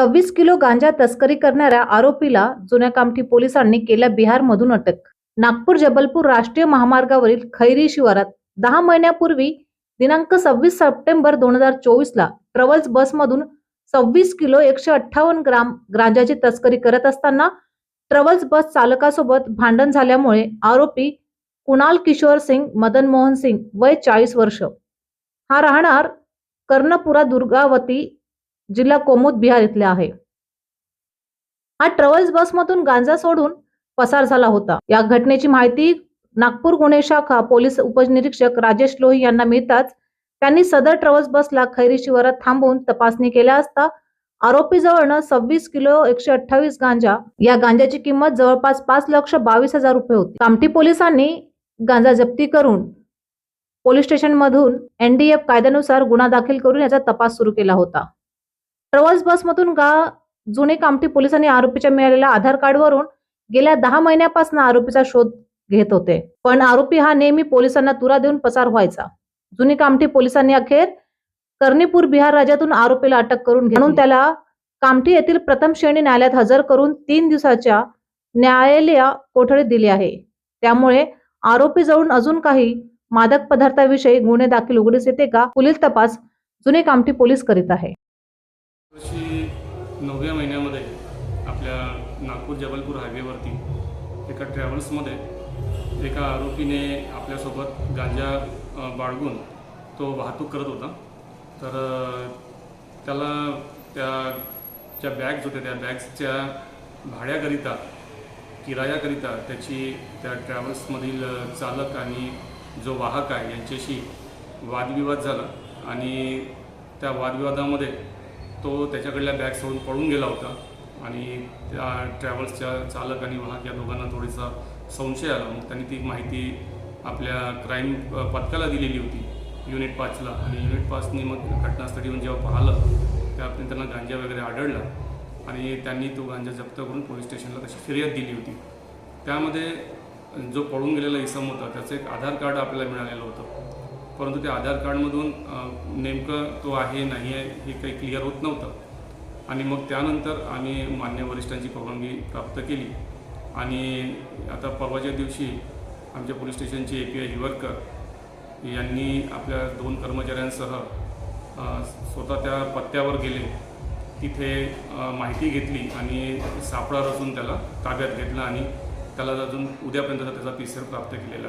सव्वीस किलो गांजा तस्करी करणाऱ्या आरोपीला जुन्या कामठी पोलिसांनी केल्या बिहारमधून अटक. नागपूर जबलपूर राष्ट्रीय महामार्गावरील खैरी शिवारात दहा महिन्यापूर्वी दिनांक सव्वीस सप्टेंबर दोन हजार चोवीस ला ट्रॅव्हल्स बसमधून सव्वीस किलो एकशे अठ्ठावन्न ग्राम गांजाची तस्करी करत असताना ट्रॅव्हल्स बस चालकासोबत भांडण झाल्यामुळे आरोपी कुणाल किशोर सिंग मदन मोहन सिंग वय चाळीस वर्ष. हा राहणार कर्णपुरा दुर्गावती जिल्हा कोमुद बिहार इथले आहे. हा ट्रॅव्हल्स बसमधून गांजा सोडून पसार झाला होता. या घटनेची माहिती नागपूर गुन्हे शाखा पोलीस उपनिरीक्षक राजेश लोही यांना मिळताच त्यांनी सदर ट्रॅव्हल्स बसला खैरी शिवारात थांबवून तपासणी केल्या असता आरोपीजवळनं सव्वीस किलो एकशे अठ्ठावीस गांजा या गांजाची किंमत जवळपास पाच लक्ष बावीस हजार रुपये होती. कामठी पोलिसांनी गांजा जप्ती करून पोलीस स्टेशन मधून एनडीएफ कायद्यानुसार गुन्हा दाखल करून याचा तपास सुरू केला होता. प्रवास बसमधून गा जुने कामठी पोलिसांनी आरोपीच्या मिळालेल्या आधार कार्डवरून गेल्या दहा महिन्यापासून आरोपीचा शोध घेत होते. पण आरोपी हा नेहमी पोलिसांना तुरा देऊन पसार व्हायचा. जुनी कामठी पोलिसांनी अखेर कर्णीपूर बिहार राज्यातून आरोपीला अटक करून घेऊन त्याला कामठी येथील प्रथम श्रेणी न्यायालयात हजर करून तीन दिवसाच्या न्यायालय कोठडीत दिली आहे. त्यामुळे आरोपी जवळून अजून काही मादक पदार्थाविषयी गुन्हे दाखल उघडीस येते का पुढील तपास जुने कामठी पोलीस करीत आहे. वर्षी नवव्या महिन्यामध्ये आपल्या नागपूर जबलपूर हायवेवरती एका ट्रॅव्हल्समध्ये एका आरोपीने आपल्यासोबत गांजा बाळगून तो वाहतूक करत होता. तर त्याला त्या ज्या बॅग्स होत्या. त्या बॅग्सच्या भाड्याकरिता किरायाकरिता त्याची त्या ट्रॅव्हल्समधील चालक आणि जो वाहक आहे यांच्याशी वादविवाद झाला आणि त्या वादविवादामध्ये तो त्याच्याकडल्या बॅग सोडून पळून गेला होता. आणि त्या ट्रॅव्हल्सच्या चालक आणि वाहक या दोघांना थोडीसा संशय आला. मग त्यांनी ती माहिती आपल्या क्राईम पथकाला दिलेली होती. युनिट पाचला आणि युनिट पाचनी मग घटनास्थळी येऊन जेव्हा पाहिलं त्यावेळी त्यांना गांजा वगैरे आढळला. आणि त्यांनी तो गांजा जप्त करून पोलीस स्टेशनला तशी फिर्याद दिली होती. त्यामध्ये जो पळून गेलेला इसम होता त्याचं एक आधार कार्ड आपल्याला मिळालेलं होतं. परंतु त्या आधार कार्डमधून नेमकं तो आहे नाही आहे हे काही क्लिअर होत नव्हतं. आणि मग त्यानंतर आम्ही मान्य वरिष्ठांची परवानगी प्राप्त केली. आणि आता परवाच्या दिवशी आमच्या पोलीस स्टेशनचे ए पी आय हिवरकर यांनी आपल्या दोन कर्मचाऱ्यांसह स्वतः त्या पत्त्यावर गेले. तिथे माहिती घेतली आणि सापळा रचून त्याला ताब्यात घेतलं आणि त्याला अजून उद्यापर्यंत त्याचा पी सी प्राप्त केलेला आहे.